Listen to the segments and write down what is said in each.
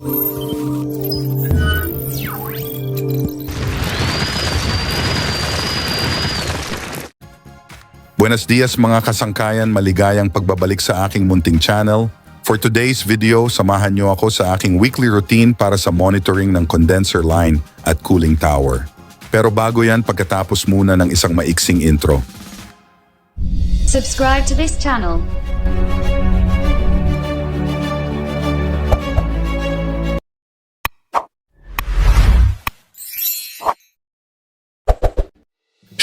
Buenos dias mga kasangkayan, maligayang pagbabalik sa aking munting channel. For today's video, samahan niyo ako sa aking weekly routine para sa monitoring ng condenser line at cooling tower. Pero bago yan, pagkatapos muna ng isang maiksing intro. Subscribe to this channel.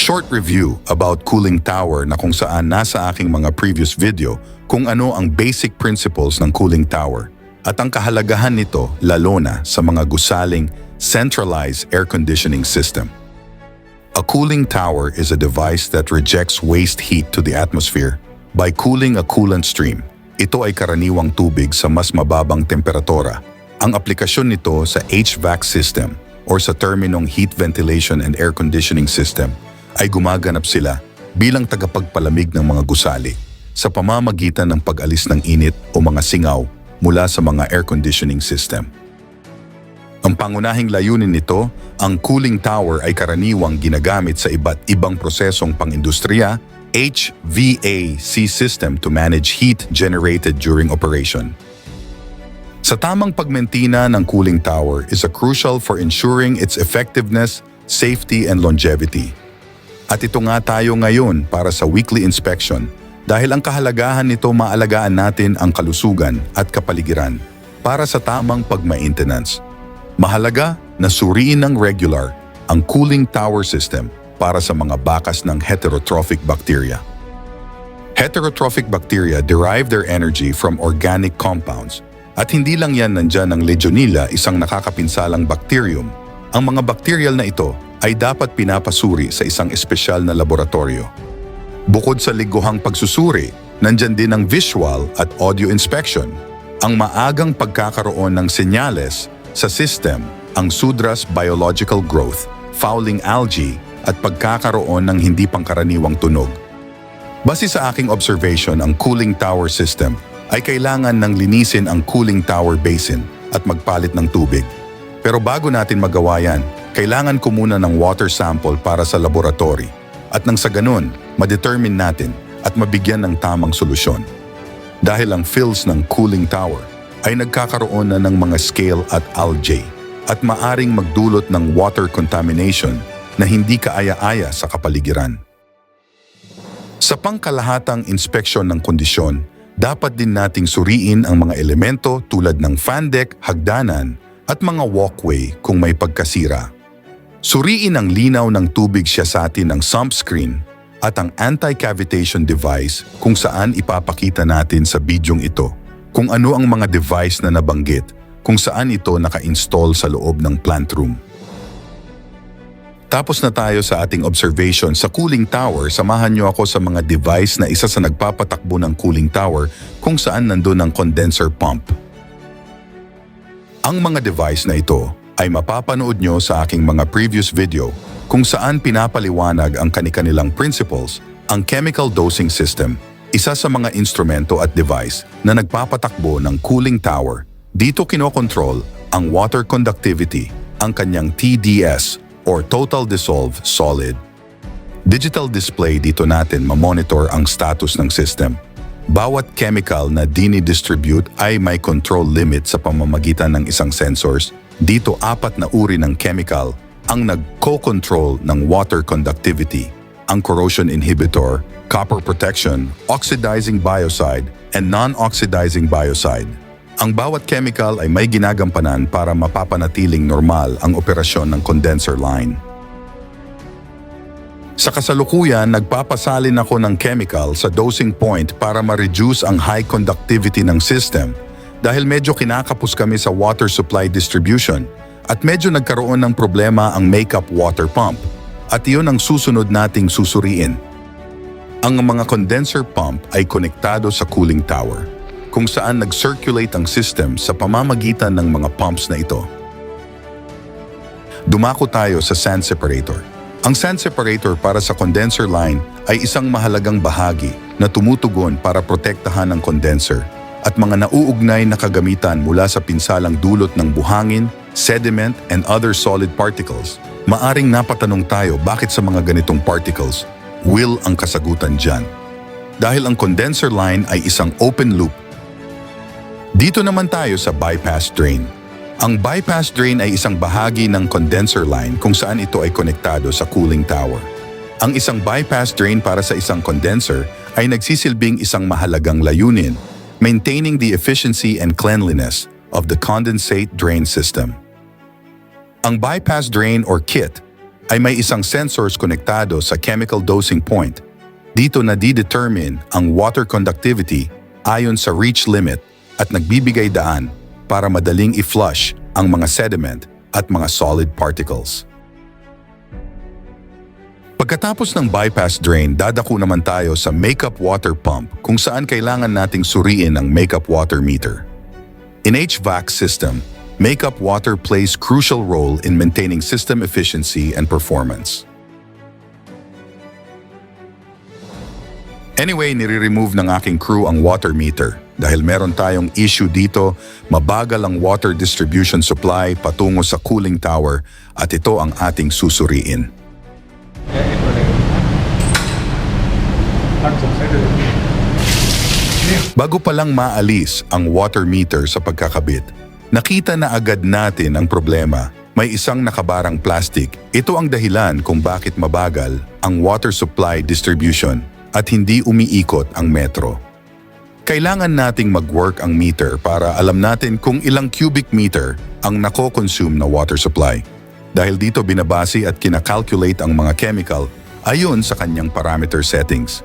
Short review about cooling tower na kung saan nasa aking mga previous video kung ano ang basic principles ng cooling tower at ang kahalagahan nito lalo na sa mga gusaling centralized air conditioning system. A cooling tower is a device that rejects waste heat to the atmosphere by cooling a coolant stream. Ito ay karaniwang tubig sa mas mababang temperatura. Ang aplikasyon nito sa HVAC system or sa terminong heat ventilation and air conditioning system ay gumaganap sila bilang tagapagpalamig ng mga gusali sa pamamagitan ng pag-alis ng init o mga singaw mula sa mga air conditioning system. Ang pangunahing layunin nito, ang cooling tower ay karaniwang ginagamit sa iba't ibang prosesong pang-industriya, HVAC system to manage heat generated during operation. Sa tamang pagmentina ng cooling tower is a crucial for ensuring its effectiveness, safety, and longevity. At ito nga tayo ngayon para sa weekly inspection dahil ang kahalagahan nito maalagaan natin ang kalusugan at kapaligiran para sa tamang pagma-maintenance. Mahalaga na suriin ng regular ang cooling tower system para sa mga bakas ng heterotrophic bacteria. Heterotrophic bacteria derive their energy from organic compounds at hindi lang yan nandyan ang Legionella, isang nakakapinsalang bacterium. Ang mga bacterial na ito ay dapat pinapasuri sa isang espesyal na laboratorio. Bukod sa liguhang pagsusuri, nandyan din ang visual at audio inspection. Ang maagang pagkakaroon ng senyales sa system, ang Sudras biological growth, fouling algae, at pagkakaroon ng hindi pangkaraniwang tunog. Base sa aking observation, ang cooling tower system ay kailangan ng linisin ang cooling tower basin at magpalit ng tubig. Pero bago natin magawa yan, kailangan ko muna ng water sample para sa laboratory. At nang sa ganun, ma-determine natin at mabigyan ng tamang solusyon. Dahil ang fills ng cooling tower ay nagkakaroon na ng mga scale at algae at maaring magdulot ng water contamination na hindi kaaya-aya sa kapaligiran. Sa pangkalahatang inspeksyon ng kondisyon, dapat din nating suriin ang mga elemento tulad ng fan deck, hagdanan, at mga walkway kung may pagkasira. Suriin ang linaw ng tubig siya sa atin ang sump screen at ang anti-cavitation device kung saan ipapakita natin sa bidyong ito kung ano ang mga device na nabanggit kung saan ito naka-install sa loob ng plant room. Tapos na tayo sa ating observation sa cooling tower, samahan niyo ako sa mga device na isa sa nagpapatakbo ng cooling tower kung saan nandun ang condenser pump. Ang mga device na ito ay mapapanood nyo sa aking mga previous video kung saan pinapaliwanag ang kanilang principles, ang chemical dosing system, isa sa mga instrumento at device na nagpapatakbo ng cooling tower. Dito kinokontrol ang water conductivity, ang kanyang TDS or Total Dissolved Solid. Digital display dito natin mamonitor ang status ng system. Bawat chemical na dinidistribute ay may control limit sa pamamagitan ng isang sensors. Dito apat na uri ng chemical ang nag-co-control ng water conductivity, ang corrosion inhibitor, copper protection, oxidizing biocide, and non-oxidizing biocide. Ang bawat chemical ay may ginagampanan para mapapanatiling normal ang operasyon ng condenser line. Sa kasalukuyan, nagpapasalin ako ng chemical sa dosing point para ma-reduce ang high conductivity ng system dahil medyo kinakapos kami sa water supply distribution at medyo nagkaroon ng problema ang makeup water pump at iyon ang susunod nating susuriin. Ang mga condenser pump ay konektado sa cooling tower kung saan nag-circulate ang system sa pamamagitan ng mga pumps na ito. Dumako tayo sa sand separator. Ang sand separator para sa condenser line ay isang mahalagang bahagi na tumutugon para protektahan ang condenser at mga nauugnay na kagamitan mula sa pinsalang dulot ng buhangin, sediment, and other solid particles, maaring napatanong tayo bakit sa mga ganitong particles, will ang kasagutan dyan. Dahil ang condenser line ay isang open loop. Dito naman tayo sa bypass drain. Ang bypass drain ay isang bahagi ng condenser line kung saan ito ay konektado sa cooling tower. Ang isang bypass drain para sa isang condenser ay nagsisilbing isang mahalagang layunin, maintaining the efficiency and cleanliness of the condensate drain system. Ang bypass drain or kit ay may isang sensors konektado sa chemical dosing point. Dito na determine ang water conductivity ayon sa reach limit at nagbibigay daan para madaling i-flush ang mga sediment at mga solid particles. Pagkatapos ng bypass drain, dadako naman tayo sa makeup water pump kung saan kailangan nating suriin ang makeup water meter. In HVAC system, makeup water plays crucial role in maintaining system efficiency and performance. Anyway, nire-remove ng aking crew ang water meter dahil meron tayong issue dito, mabagal ang water distribution supply patungo sa cooling tower at ito ang ating susuriin. Bago pa lang maalis ang water meter sa pagkakabit, nakita na agad natin ang problema. May isang nakabarang plastic. Ito ang dahilan kung bakit mabagal ang water supply distribution at hindi umiikot ang metro. Kailangan nating mag-work ang meter para alam natin kung ilang cubic meter ang nako-consume na water supply. Dahil dito binabase at kinakalculate ang mga chemical ayon sa kanyang parameter settings.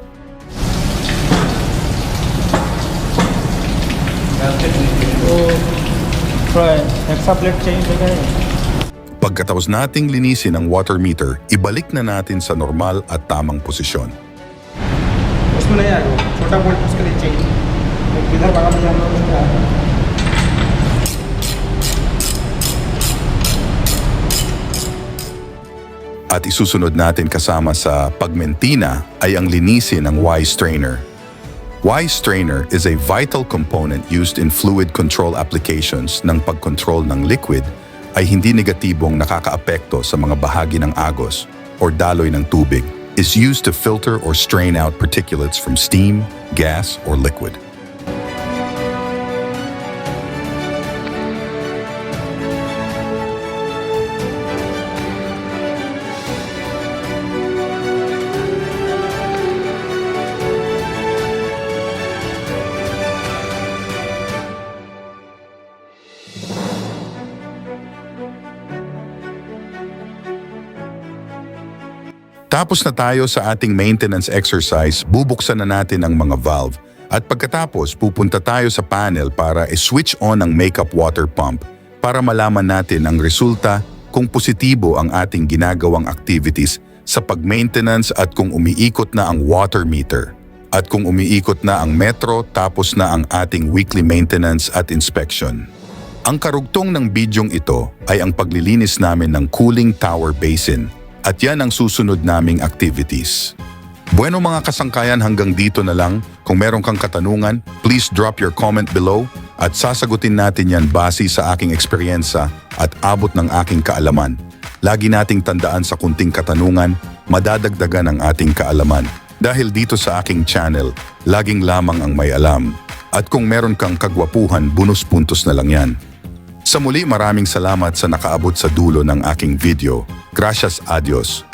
थोड़ा extra plate चाहिए तो क्या है Pagkatapos nating linisin ang water meter, ibalik na natin sa normal at tamang posisyon. उसमें नहीं आएगा वो, छोटा बोल्ट उसके लिए चाहिए वो किधर भागा में जाना है, उसमें आएगा। At isusunod natin kasama sa pagmentina ay ang linisin ng Y-strainer. Y-strainer is a vital component used in fluid control applications ng pagkontrol ng liquid ay hindi negatibong nakakaapekto sa mga bahagi ng agos or daloy ng tubig is used to filter or strain out particulates from steam, gas, or liquid. Tapos na tayo sa ating maintenance exercise, bubuksan na natin ang mga valve. At pagkatapos, pupunta tayo sa panel para i-switch on ang makeup water pump para malaman natin ang resulta kung positibo ang ating ginagawang activities sa pag-maintenance at kung umiikot na ang water meter. At kung umiikot na ang metro tapos na ang ating weekly maintenance at inspection. Ang karugtong ng bidyong ito ay ang paglilinis namin ng cooling tower basin at yan ang susunod naming activities. Bueno mga kasangkayan hanggang dito na lang. Kung meron kang katanungan, please drop your comment below at sasagutin natin yan base sa aking eksperyensa at abot ng aking kaalaman. Lagi nating tandaan sa kunting katanungan, madadagdagan ang ating kaalaman. Dahil dito sa aking channel, laging lamang ang may alam. At kung meron kang kagwapuhan, bonus puntos na lang yan. Sa muli maraming salamat sa nakaabot sa dulo ng aking video. Gracias, adios.